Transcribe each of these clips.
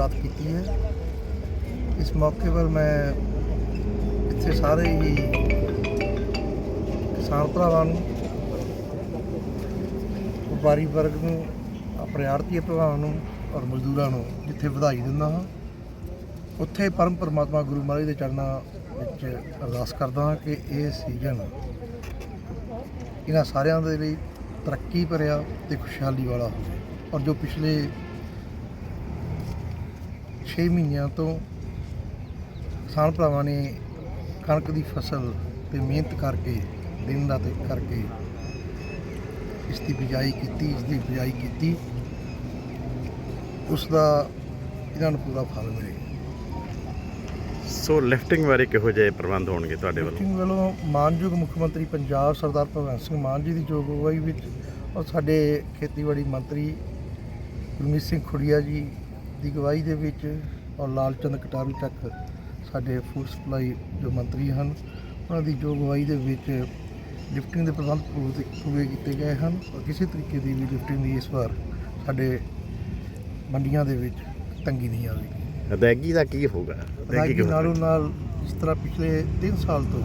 शुरुआत की है इस मौके पर मैं ਇੱਥੇ ਸਾਰੇ ਹੀ ਕਿਸਾਨ ਭਰਾਵਾਂ ਨੂੰ, ਵਪਾਰੀ ਵਰਗ ਨੂੰ, ਆਪਣੇ ਆੜਤੀ ਭਰਾਵਾਂ ਨੂੰ ਔਰ ਮਜ਼ਦੂਰਾਂ ਨੂੰ ਜਿੱਥੇ ਵਧਾਈ ਦਿੰਦਾ ਹਾਂ, ਉੱਥੇ ਪਰਮ ਪਰਮਾਤਮਾ ਗੁਰੂ ਮਹਾਰਾਜ ਦੇ ਚਰਨਾਂ ਵਿੱਚ ਅਰਦਾਸ ਕਰਦਾ ਹਾਂ ਕਿ ਇਹ ਸੀਜ਼ਨ ਇਹਨਾਂ ਸਾਰਿਆਂ ਦੇ ਲਈ ਤਰੱਕੀ ਭਰਿਆ ਤੇ ਖੁਸ਼ਹਾਲੀ ਵਾਲਾ ਹੋਵੇ। ਔਰ ਜੋ ਪਿਛਲੇ 6 ਮਹੀਨਿਆਂ ਤੋਂ ਕਿਸਾਨ ਭਰਾਵਾਂ ਨੇ ਕਣਕ ਦੀ ਫਸਲ ਤੇ ਮਿਹਨਤ ਕਰਕੇ ਦਿਨ ਰਾਤ ਇੱਕ ਕਰਕੇ ਇਸ ਦੀ ਬਿਜਾਈ ਕੀਤੀ ਇਸ ਦੀ ਬਿਜਾਈ ਕੀਤੀ। ਉਸ ਦਾ ਇਹਨਾਂ ਨੂੰ ਪੂਰਾ ਫਲ ਮਿਲੇ। ਸੋ ਲਿਫਟਿੰਗ ਬਾਰੇ ਕਿਹੋ ਜਿਹੇ ਪ੍ਰਬੰਧ ਹੋਣਗੇ ਤੁਹਾਡੇ ਵੱਲੋਂ? ਮੀਟਿੰਗ ਵੱਲੋਂ ਮਾਨਯੋਗ ਮੁੱਖ ਮੰਤਰੀ ਪੰਜਾਬ ਸਰਦਾਰ ਭਗਵੰਤ ਸਿੰਘ ਮਾਨ ਜੀ ਦੀ ਯੋਗ ਅਗਵਾਈ ਵਿੱਚ ਔਰ ਸਾਡੇ ਖੇਤੀਬਾੜੀ ਮੰਤਰੀ ਗੁਰਮੀਤ ਸਿੰਘ ਖੁੜੀਆ ਜੀ ਦੀ ਅਗਵਾਈ ਦੇ ਵਿੱਚ ਔਰ ਲਾਲਚੰਦ ਕਟਾਰੂ ਚੱਕ ਸਾਡੇ ਫੂਡ ਸਪਲਾਈ ਜੋ ਮੰਤਰੀ ਹਨ ਉਹਨਾਂ ਦੀ ਜੋ ਅਗਵਾਈ ਦੇ ਵਿੱਚ ਲਿਫਟਿੰਗ ਦੇ ਪ੍ਰਬੰਧ ਪੂਰੇ ਕੀਤੇ ਗਏ ਹਨ ਔਰ ਕਿਸੇ ਤਰੀਕੇ ਦੀ ਵੀ ਲਿਫਟਿੰਗ ਦੀ ਇਸ ਵਾਰ ਸਾਡੇ ਮੰਡੀਆਂ ਦੇ ਵਿੱਚ ਤੰਗੀ ਨਹੀਂ ਆਵੇਗੀ। ਅਦਾਇਗੀ ਦਾ ਕੀ ਹੋਗਾ ਅਦਾਇਗੀ ਨਾਲੋਂ ਨਾਲ ਜਿਸ ਤਰ੍ਹਾਂ ਪਿਛਲੇ 3 ਸਾਲ ਤੋਂ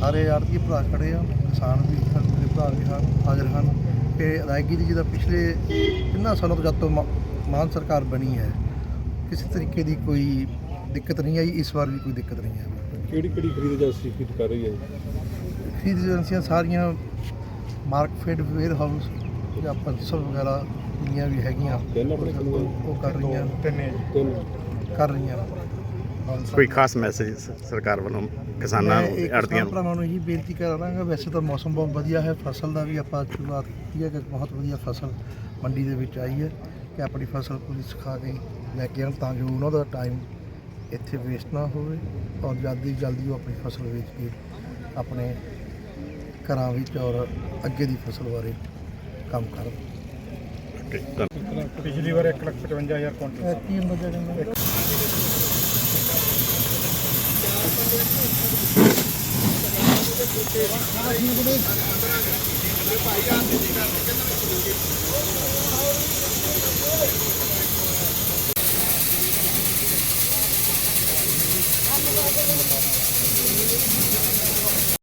ਸਾਰੇ ਆੜਤੀ ਭਰਾ ਖੜੇ ਆ ਕਿਸਾਨ ਵੀ ਮੇਰੇ ਭਰਾ ਵੀ ਹਨ ਹਾਜ਼ਰ ਹਨ। ਕਿ ਅਦਾਇਗੀ ਦੀ ਜਿਹਦਾ ਪਿਛਲੇ ਤਿੰਨਾਂ ਸਾਲਾਂ ਤੋਂ ਜਦ ਤੋਂ ਮਾਨ ਸਰਕਾਰ ਬਣੀ ਹੈ ਕਿਸੇ ਤਰੀਕੇ ਦੀ ਕੋਈ ਦਿੱਕਤ ਨਹੀਂ ਆਈ ਇਸ ਵਾਰ ਵੀ ਕੋਈ ਦਿੱਕਤ ਨਹੀਂ ਆਈ। ਕਿਹੜੀ ਕਿਹੜੀ ਖਰੀਦ ਏਜੰਸੀ ਖਰੀਦ ਕਰ ਰਹੀ ਹੈ? ਖਰੀਦ ਏਜੰਸੀਆਂ ਸਾਰੀਆਂ ਮਾਰਕਫੈਡ ਵੇਅਰ ਹਾਊਸ ਜਾਂ ਪੰਸਲ ਵਗੈਰਾ ਜਿੰਨੀਆਂ ਵੀ ਹੈਗੀਆਂ। ਉਹ ਕਰ ਰਹੀਆਂ। ਤਿੰਨ। ਕਰ ਰਹੀਆਂ। ਕੋਈ ਖਾਸ ਮੈਸੇਜ ਸਰਕਾਰ ਵੱਲੋਂ ਕਿਸਾਨਾਂ ਨੂੰ ਕਿਸਾਨ ਨੂੰ? ਭਰਾਵਾਂ ਨੂੰ ਇਹੀ ਬੇਨਤੀ ਕਰਾਂਗਾ ਵੈਸੇ ਤਾਂ ਮੌਸਮ ਬਹੁਤ ਵਧੀਆ ਹੈ ਫਸਲ ਦਾ ਵੀ ਆਪਾਂ ਸ਼ੁਰੂਆਤ ਕੀਤੀ ਹੈ ਕਿ ਬਹੁਤ ਵਧੀਆ ਫਸਲ ਮੰਡੀ ਦੇ ਵਿੱਚ ਆਈ ਹੈ ਕਿ ਆਪਣੀ ਫਸਲ ਪੂਰੀ ਸੁਖਾ ਕੇ ਲੈ ਕੇ ਆਉਣ ਤਾਂ ਜੋ ਉਹਨਾਂ ਦਾ ਟਾਈਮ ਇੱਥੇ ਵੇਸਟ ਨਾ ਹੋਵੇ ਔਰ ਜਲਦੀ ਜਲਦੀ ਉਹ ਆਪਣੀ ਫਸਲ ਵੇਚ ਕੇ ਆਪਣੇ ਘਰਾਂ ਵਿੱਚ ਔਰ ਅੱਗੇ ਦੀ ਫਸਲ ਬਾਰੇ ਕੰਮ ਕਰਨ। ਪਿਛਲੀ ਵਾਰ 155000 ਕੁਇੰਟਲ ਕੀ ਹੁੰਦਾ ਜਿਹੜੇ